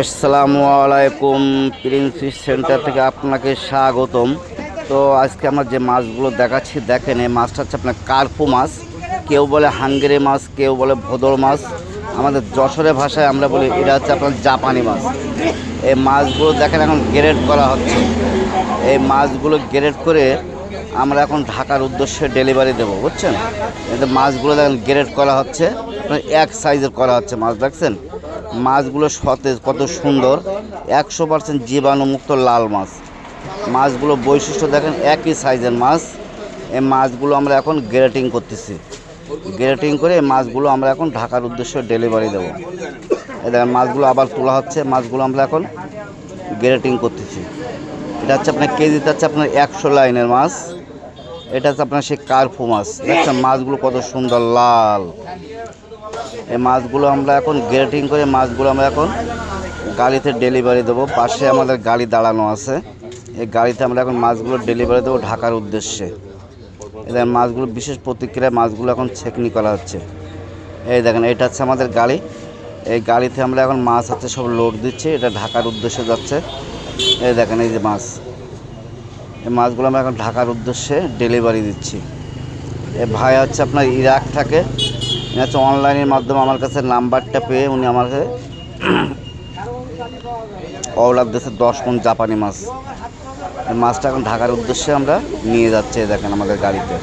আসসালামু আলাইকুম, Prince fish centre থেকে আপনাকে স্বাগতম। তো আজকে আমরা যে মাছগুলো দেখাচ্ছি, দেখেন এই মাছটা হচ্ছে আপনার কার্পু মাছ। কেউ বলে হাঙ্গেরি মাছ, কেউ বলে ভোদর মাছ। আমাদের যশোরের ভাষায় আমরা বলি এটা হচ্ছে আপনার জাপানি মাছ। এই মাছগুলো দেখেন এখন গ্রেড করা হচ্ছে। এই মাছগুলো গ্রেড করে আমরা এখন ঢাকার উদ্দেশ্যে ডেলিভারি দেবো, বুঝছেন? এতে মাছগুলো দেখেন গ্রেড করা হচ্ছে এক সাইজের করা হচ্ছে মাছ, দেখছেন? মাছগুলো সতেজ, কত সুন্দর। একশো পার্সেন্ট জীবাণুমুক্ত লাল মাছ। মাছগুলো বৈশিষ্ট্য দেখেন, একই সাইজের মাছ। এই মাছগুলো আমরা এখন গ্রেটিং করতেছি। গ্রেটিং করে এই মাছগুলো আমরা এখন ঢাকার উদ্দেশ্যে ডেলিভারি দেবো। এই দেখেন, মাছগুলো আবার তোলা হচ্ছে। মাছগুলো আমরা এখন গ্রেটিং করতেছি। এটা হচ্ছে আপনার কেজিতে হচ্ছে আপনার একশো লাইনের মাছ। এটা হচ্ছে আপনার সেই কার্ফু মাছ। দেখছেন, মাছগুলো কত সুন্দর লাল। এই মাছগুলো আমরা এখন গ্রেটিং করে মাছগুলো আমরা এখন গাড়িতে ডেলিভারি দেবো। পাশে আমাদের গাড়ি দাঁড়ানো আছে। এই গাড়িতে আমরা এখন মাছগুলো ডেলিভারি দেবো ঢাকার উদ্দেশ্যে। এদের মাছগুলো বিশেষ প্রতিক্রিয়ায় মাছগুলো এখন ছেকনি করা হচ্ছে। এই দেখেন, এটা হচ্ছে আমাদের গাড়ি। এই গাড়িতে আমরা এখন মাছ হচ্ছে সব লোড দিচ্ছি। এটা ঢাকার উদ্দেশ্যে যাচ্ছে। এই দেখেন, এই যে মাছ। এই মাছগুলো আমরা এখন ঢাকার উদ্দেশ্যে ডেলিভারি দিচ্ছি। এ ভাই হচ্ছে আপনার ইরাক থাকে। হচ্ছে অনলাইনের মাধ্যমে আমার কাছে নাম্বারটা পেয়ে উনি আমাকে অবলাভ দিয়েছে দশ মন জাপানি মাছ। মাছটা এখন ঢাকার উদ্দেশ্যে আমরা নিয়ে যাচ্ছি দেখেন আমাদের গাড়িতে।